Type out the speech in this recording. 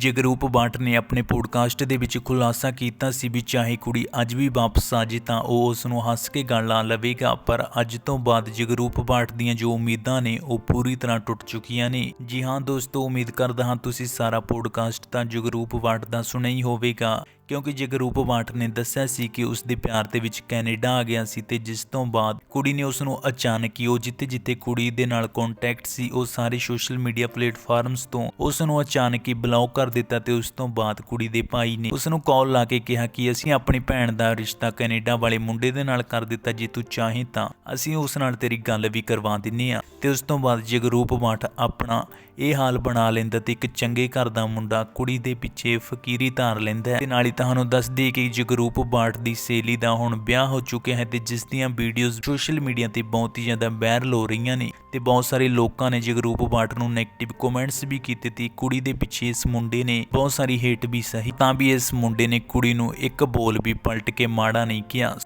ਜਗਰੂਪ ਬਾਟ ਨੇ ਆਪਣੇ ਪੋਡਕਾਸਟ ਦੇ ਵਿੱਚ ਖੁਲਾਸਾ ਕੀਤਾ ਸੀ ਵੀ ਚਾਹੇ ਕੁੜੀ ਅੱਜ ਵੀ ਵਾਪਸ ਆ ਜੇ ਤਾਂ ਉਹ ਉਸ ਨੂੰ ਹੱਸ ਕੇ ਗੱਲ ਲਾ ਲਵੇਗਾ, ਪਰ ਅੱਜ ਤੋਂ ਬਾਅਦ ਜਗਰੂਪ ਬਾਟ ਦੀਆਂ ਜੋ ਉਮੀਦਾਂ ਨੇ, ਉਹ ਪੂਰੀ ਤਰ੍ਹਾਂ ਟੁੱਟ ਚੁੱਕੀਆਂ ਨੇ। ਜੀ ਹਾਂ ਦੋਸਤੋ, ਉਮੀਦ ਕਰਦਾ ਹਾਂ ਤੁਸੀਂ ਸਾਰਾ ਪੋਡਕਾਸਟ ਤਾਂ ਜਗਰੂਪ ਬਾਟ ਦਾ ਸੁਣਿਆ ਹੀ ਹੋਵੇਗਾ। ਕਿਉਂਕਿ ਜਗਰੂਪ ਬਾਟ ਨੇ ਦੱਸਿਆ ਸੀ ਕਿ ਉਸ ਦੇ ਪਿਆਰ ਦੇ ਵਿੱਚ ਕੈਨੇਡਾ ਆ ਗਿਆ ਸੀ ਤੇ ਜਿਸ ਤੋਂ ਬਾਅਦ ਕੁੜੀ ਨੇ ਉਸ ਨੂੰ ਅਚਾਨਕ ਹੀ ਉਹ ਜਿੱਥੇ ਜਿੱਥੇ ਕੁੜੀ ਦੇ ਨਾਲ ਕੰਟੈਕਟ ਸੀ, ਉਹ ਸਾਰੇ ਸੋਸ਼ਲ ਮੀਡੀਆ ਪਲੇਟਫਾਰਮਸ ਤੋਂ ਉਸ ਨੂੰ ਅਚਾਨਕ ਹੀ ਬਲੌਕ ਕਰ ਦਿੱਤਾ ਤੇ ਉਸ ਤੋਂ ਬਾਅਦ ਕੁੜੀ ਦੇ ਭਾਈ ਨੇ ਉਸ ਨੂੰ ਕਾਲ ਲਾ ਕੇ ਕਿਹਾ ਕਿ ਅਸੀਂ ਆਪਣੀ ਭੈਣ ਦਾ ਰਿਸ਼ਤਾ ਕੈਨੇਡਾ ਵਾਲੇ ਮੁੰਡੇ ਦੇ ਨਾਲ ਕਰ ਦਿੱਤਾ, ਜੇ ਤੂੰ ਚਾਹੇ ਤਾਂ। ਅਸੀਂ ਉਸ ਨਾਲ ਤੇਰੀ ਗੱਲ ਵੀ ਕਰਵਾ ਦਿੰਨੇ ਆ। ਤੇ ਉਸ ਤੋਂ ਬਾਅਦ ਜਗਰੂਪ ਬਾਠ ਆਪਣਾ ਇਹ ਹਾਲ ਬਣਾ ਲੈਂਦਾ ਤੇ ਇੱਕ ਚੰਗੇ ਘਰ ਦਾ ਮੁੰਡਾ ਕੁੜੀ ਦੇ ਪਿੱਛੇ ਫਕੀਰੀ ਧਾਰ ਲੈਂਦਾ ਤੇ ਨਾਲ ਹੀ ਤੁਹਾਨੂੰ ਦੱਸਦੀ ਕਿ ਜਗਰੂਪ ਬਾਟ ਦੀ ਸੇਲੀ ਦਾ ਹੁਣ ਵਿਆਹ ਹੋ ਚੁੱਕਿਆ ਹੈ ਤੇ ਜਿਸ ਦੀਆਂ ਵੀਡੀਓਜ਼ ਸੋਸ਼ਲ ਮੀਡੀਆ ਤੇ ਬਹੁਤ ਹੀ ਜ਼ਿਆਦਾ ਵਾਇਰਲ ਹੋ ਰਹੀਆਂ ਨੇ ਤੇ ਬਹੁਤ ਸਾਰੇ ਲੋਕਾਂ ਨੇ ਜਗਰੂਪ ਬਾਟ ਨੂੰ 네ਗੇਟਿਵ ਕਮੈਂਟਸ ਵੀ ਕੀਤੇ ਤੇ ਕੁੜੀ ਦੇ ਪਿੱਛੇ ਇਸ ਮੁੰਡੇ ਨੇ ਬਹੁਤ ਸਾਰੀ ਹੇਟ ਵੀ ਸਹੀ, ਤਾਂ ਵੀ ਇਸ ਮੁੰਡੇ ਨੇ ਕੁੜੀ ਨੂੰ ਇੱਕ ਬੋਲ ਵੀ ਪਲਟ ਕੇ ਮਾੜਾ ਨਹੀਂ ਕਿਹਾ।